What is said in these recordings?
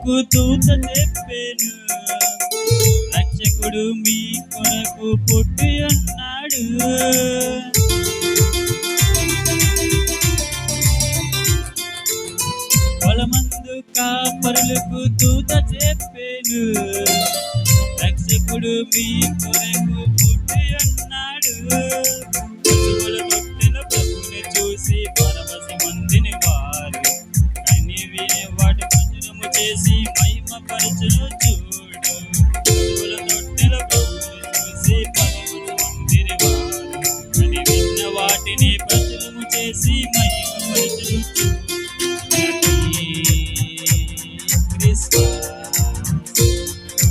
కాపరులకు దూత చెప్పాను. రక్షకుడు మీ కొరకు పుట్టి ఉన్నాడు. బలమందు కాపరులకు దూత చెప్పాను. రక్షకుడు మీ కొరకు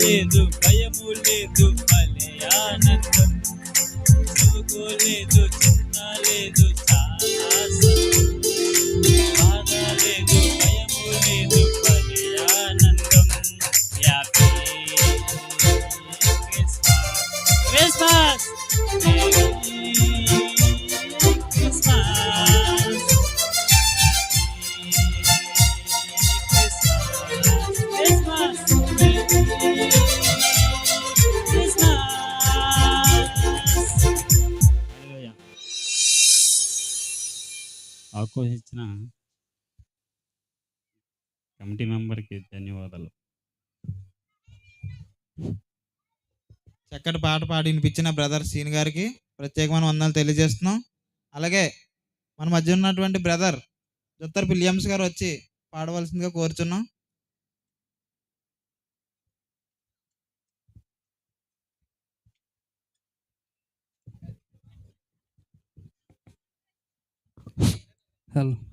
లేదు భయము లేదు భలే ఆనందం. చదువుకోలేదు లేదు చింత లేదు ఆకోచించిన కమిటీ మెంబర్కి ధన్యవాదాలు. చక్కటి పాట పాడి వినిపించిన బ్రదర్ సీన్ గారికి ప్రత్యేకమైన వందలు తెలియజేస్తున్నాం. అలాగే మన మధ్య ఉన్నటువంటి బ్రదర్ జుత్తర్ విలియమ్స్ గారు వచ్చి పాడవలసిందిగా కోరుచున్నాం. Hell.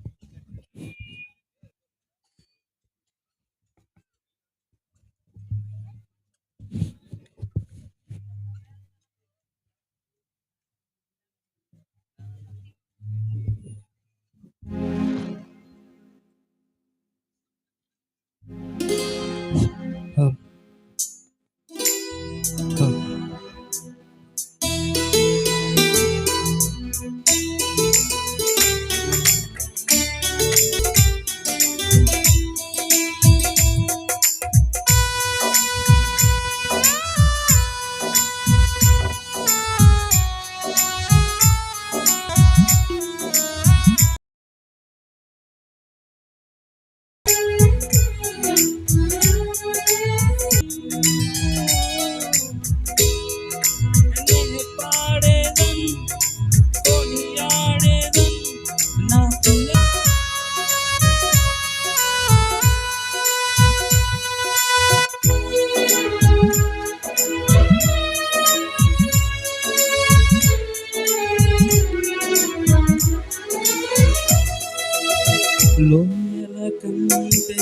కంటే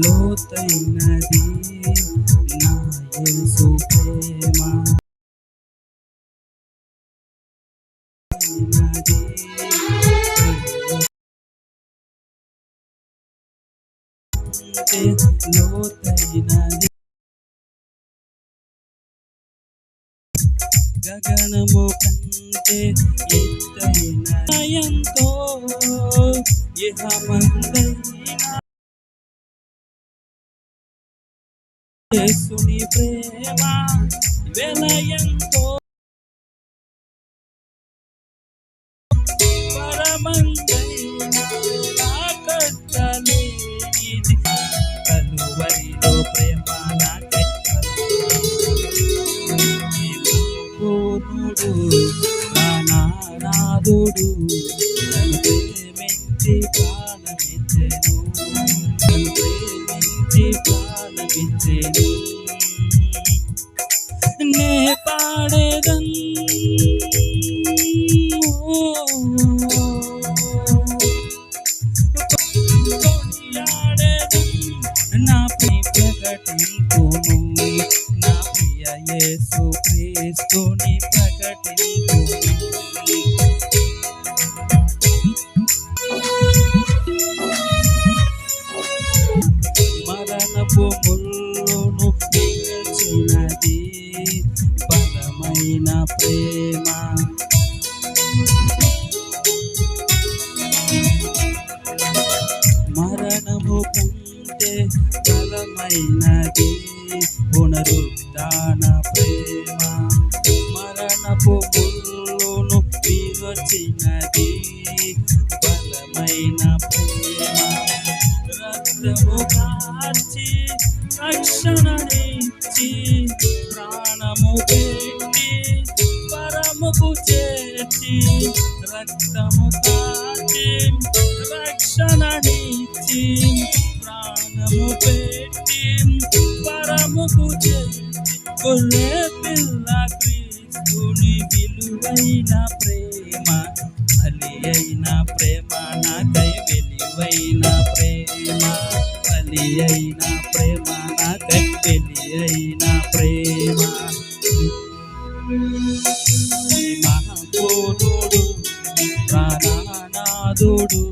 లోతైనది. నా యేసు ప్రేమ. లోతైనది గగనము కంటే ఎత్తైన ఎంతో ఇహమందైన ప్రేమ వెలయంతో పరమందైన. కట్ట మిగచినది బలమైన ప్రేమ. మరణము కంటే బలమైనది పునరుద్ధాన ప్రేమ. మరణపు ముళ్ళును విరచినది బలమైన ప్రేమ. రక్తము కాచి కార్చి పెట్టి ప్రాణము పెట్టి పరముకు చేర్చి రక్తము కార్చి రక్షణనిచ్చి ప్రాణము పెట్టి పరముకు చేర్చి గొర్రె పిల్ల క్రీస్తుని విలువైన ప్రేమ బలి అయిన ప్రేమ నాకై వెలివైన ప్రేమ బలి అయిన ప్రేమ నాకై వెలి అయిన ప్రేమ. మహోనుడు మహాపూర్ణుడు ప్రాణనాథుడు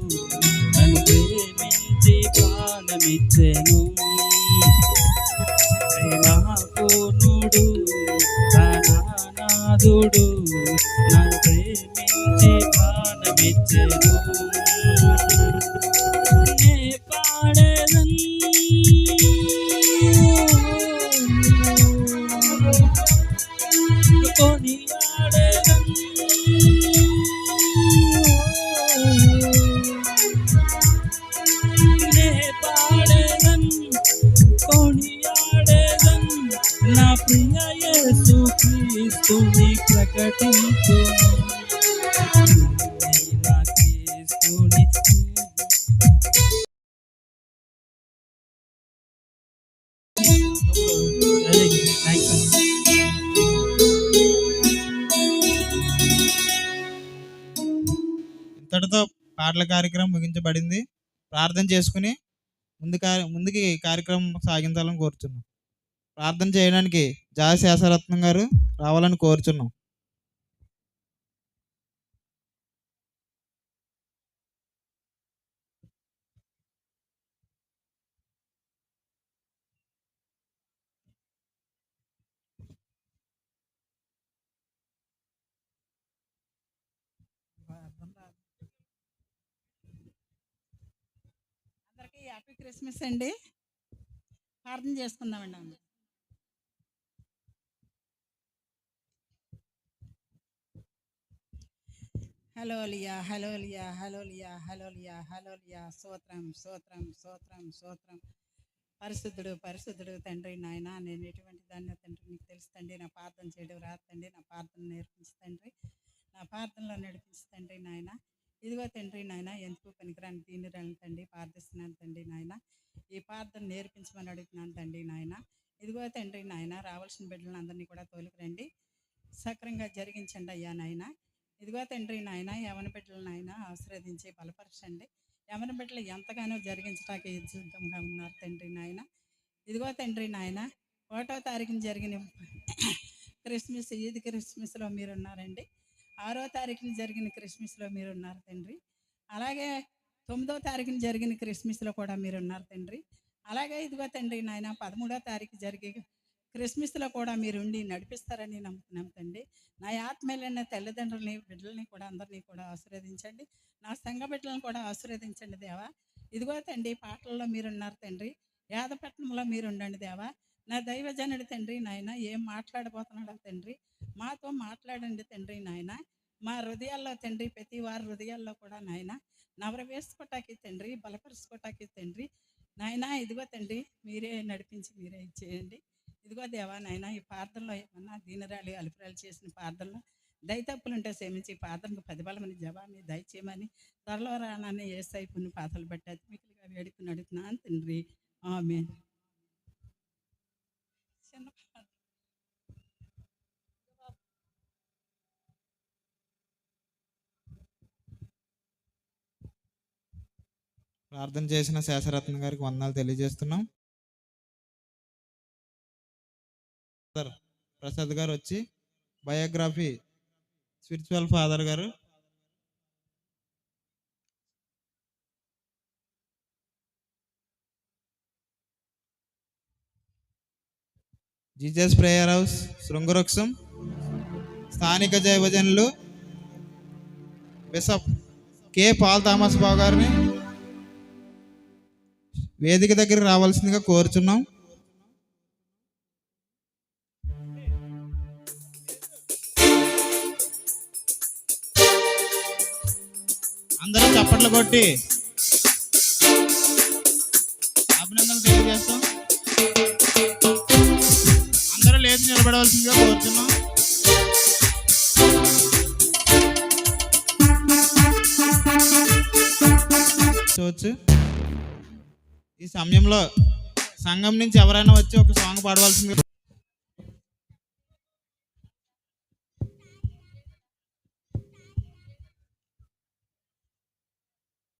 నన్ను ప్రేమించి ప్రాణమిచ్చెను. మహోనుడు ప్రాణనాథుడు నన్ను ప్రేమించి ప్రాణమిచ్చెను. ప్రకటించు ఇంతటితో పాటల కార్యక్రమం ముగించబడింది. ప్రార్థన చేసుకుని ముందు ముందుకి కార్యక్రమం సాగించాలని కోరుచున్నాం. ప్రార్థన చేయడానికి జాయ శేషరత్నం గారు రావాలని కోరుచున్నాం. హ్యాపీ క్రిస్మస్ అండి. ప్రార్థన చేసుకుందామండి అందరూ. హలోలియా హలోలియా హలోలియా హలోలియా హలోలియా సూత్రం సూత్రం సూత్రం సూత్రం పరిశుద్ధుడు పరిశుద్ధుడు తండ్రి నాయన నేను ఎటువంటి దాన్ని తండ్రి నీకు తెలుసు తండ్రి. నా ప్రార్థన చేయడం రాదు తండ్రి. నా ప్రార్థన నేర్పించు తండ్రి. నా ప్రార్థనలో నడిపించు తండ్రి నాయన. ఇదిగో తండ్రి నాయన ఎందుకు పనికిరాని దీనిరాని తండ్రి ప్రార్థిస్తున్నాను తండ్రి నాయన ఈ ప్రార్థన నేర్పించమని అడుగుతున్నాను తండ్రి నాయన. ఇదిగో తండ్రి నాయన రావాల్సిన బిడ్డలను అందరినీ కూడా తోలుకురండి. సక్రంగా జరిగించండి అయ్యా నాయన. ఇదిగో తండ్రి నాయన యవన బిడ్డల నాయన ఆశీర్వదించి బలపరచండి. యమన బిడ్డలు ఎంతగానో జరిగించడానికి సిద్ధంగా ఉన్నారు తండ్రి నాయన. ఇదిగో తండ్రి నాయన ఒకటో తారీఖున జరిగిన క్రిస్మస్ ఈద్ క్రిస్మస్లో మీరు ఉన్నారండి ఆరో తారీఖున జరిగిన క్రిస్మస్లో మీరు ఉన్నారు తండ్రి. అలాగే తొమ్మిదో తారీఖున జరిగిన క్రిస్మస్లో కూడా మీరు ఉన్నారు తండ్రి. అలాగే ఇదిగో తండ్రి నాయన పదమూడో తారీఖు జరిగే క్రిస్మస్లో కూడా మీరు ఉండి నడిపిస్తారని నమ్ముతున్నాం తండ్రి. నా ఆత్మీయులైన తల్లిదండ్రులని బిడ్డలని కూడా అందరినీ కూడా ఆశీర్వదించండి. నా సంఘ బిడ్డలను కూడా ఆశీర్వదించండి దేవా. ఇదిగో తండ్రి పాటల్లో మీరున్నారు తండ్రి. యాదపట్నంలో మీరు ఉండండి దేవా. నా దైవజనుడి తండ్రి నాయన ఏం మాట్లాడబోతున్నాడు తండ్రి. మాతో మాట్లాడండి తండ్రి నాయన. మా హృదయాల్లో తండ్రి ప్రతి వారి హృదయాల్లో కూడా నాయన. నవర వేసుకోటానికి తండ్రి బలపరుచుకోటానికి తండ్రి. నాయన ఇదిగో తండ్రి మీరే నడిపించి మీరే చేయండి. ఇదిగో దేవా నాయన ఈ ప్రార్థనలో ఏమన్నా దీనరాలు అలుపురాలు చేసిన ప్రార్థనలో దయతప్పులు ఉంటే క్షమించి ఈ ప్రార్థనకు పదిబలమని జవాన్ని దయచేయమని త్వరలో రానని ఏ సైపుని పాత్రలు బట్టి అతిమికులుగా వేడుకుని అడుగుతున్నాను తండ్రి. ఆమె చిన్న ప్రార్థన. చేసిన శేషరత్న గారికి వందనాలు తెలియజేస్తున్నాం సార్ ప్రసాద్ గారు వచ్చి బయోగ్రఫీ స్పిరిచువల్ ఫాదర్ గారు జీజస్ ప్రేయర్ హౌస్ శృంగవృక్షం స్థానిక జైవజనులు bishop K Paul Thomas Babu గారిని వేదిక దగ్గర రావాల్సిందిగా కోరుచున్నాం. అందరూ చప్పట్లు కొట్టి అభినందనలు తెలియజేస్తాం. అందరూ లేచి నిలబడవలసిందిగా కోరుచున్నాం. చూడవచ్చు ఈ సమయంలో సంఘం నుంచి ఎవరైనా వచ్చి ఒక సాంగ్ పాడవలసింది